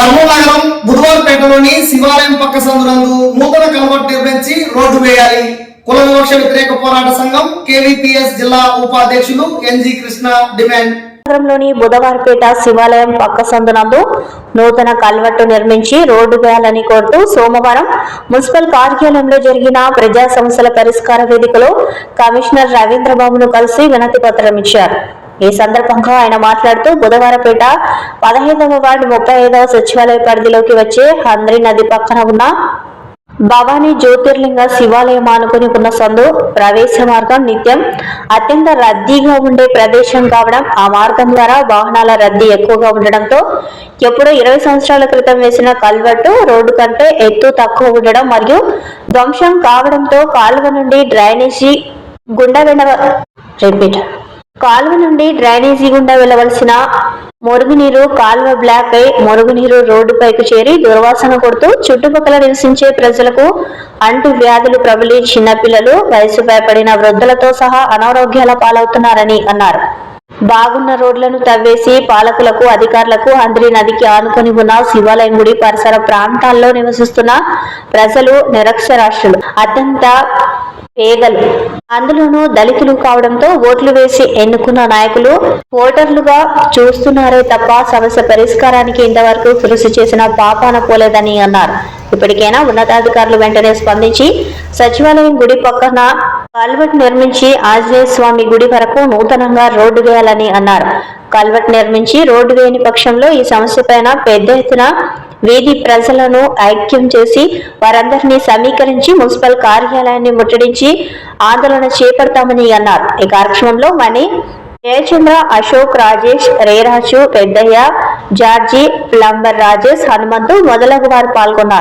కర్నూలు బుధవారపేటలోని శివాలయం పక్క సందునందు నూతన కలవట్ నిర్మించి రోడ్డు వేయాలి. కుల వివక్ష వ్యతిరేక పోరాట సంఘం కేవీపీఎస్ జిల్లా ఉపాధ్యక్షులు ఎన్జి కృష్ణ డిమాండ్. నగరంలోని బుధవారపేట శివాలయం పక్క సందునందు నూతన కల్వట్టు నిర్మించి రోడ్డు వేయాలని కోరుతూ సోమవారం మున్సిపల్ కార్యాలయంలో జరిగిన ప్రజా సమస్యల పరిష్కార వేదికలో కమిషనర్ రవీంద్రబాబును కలిసి వినతి పత్రం ఇచ్చారు. ఈ సందర్భంగా ఆయన మాట్లాడుతూ బుధవారపేట పదహైదవ వార్డు ముప్పై ఐదవ సచివాలయ పరిధిలోకి వచ్చే హంద్రి నది పక్కన ఉన్న భవానీ జ్యోతిర్లింగ శివాలయం ఆనుకుని ఉన్న సందు ప్రవేశ మార్గం నిత్యం అత్యంత రద్దీగా ఉండే ప్రదేశం కావడం ఆ మార్గం ద్వారా వాహనాల రద్దీ ఎక్కువగా ఉండడంతో ఎప్పుడో ఇరవై సంవత్సరాల క్రితం వేసిన కల్వర్టు రోడ్డు కంటే ఎత్తు తక్కువ ఉండడం మరియు ధ్వంసం కావడంతో కాలువ నుండి డ్రైనేజీ గుండె రిపీట్. కాలువ నుండి డ్రైనేజీ గుండా వెళ్ళవలసిన మురుగునీరు కాలువ బ్లాక్ అయి మురుగునీరు రోడ్డుపైకి చేరి దుర్వాసన కొడుతూ చుట్టుపక్కల నివసించే ప్రజలకు అంటు వ్యాధులు ప్రబలి చిన్నపిల్లలు వయసు భయపడిన వృద్ధులతో సహా అనారోగ్యాల పాలవుతున్నారని అన్నారు. బాగున్న రోడ్లను తవ్వేసి పాలకులకు అధికారులకు అంద్రి నదికి ఆనుకొని ఉన్న శివాలయం గుడి పరిసర ప్రాంతాల్లో నివసిస్తున్న ప్రజలు నిరక్షరాస్యులు. అత్యంత పేదలు అందులోనూ దళితులు కావడంతో ఓట్లు వేసి ఎన్నుకున్న నాయకులు ఓటర్లుగా చూస్తున్నారే తప్ప సమస్య పరిష్కారానికి ఇంతవరకు కృషి చేసిన పాపాన పోలేదని అన్నారు. ఇప్పటికైనా ఉన్నతాధికారులు వెంటనే స్పందించి సచివాలయం గుడి పక్కన కల్వట్ నిర్మించి ఆంజనేయ స్వామి గుడి వరకు నూతనంగా రోడ్డు వేయాలని అన్నారు. కల్వట్ నిర్మించి రోడ్డు వేయని పక్షంలో ఈ సమస్యపైన పెద్ద ఎత్తున వీధి ప్రజలను ఐక్యం చేసి వారందరినీ సమీకరించి మున్సిపల్ కార్యాలయాన్ని ముట్టడించి ఆందోళన చేపడతామని అన్నారు. ఈ కార్యక్రమంలో మణి జయచంద్ర అశోక్ రాజేష్ రేరాజు పెద్దయ్య జార్జి ప్లంబర్ రాజేష్ హనుమంతు మొదలగు వారు పాల్గొన్నారు.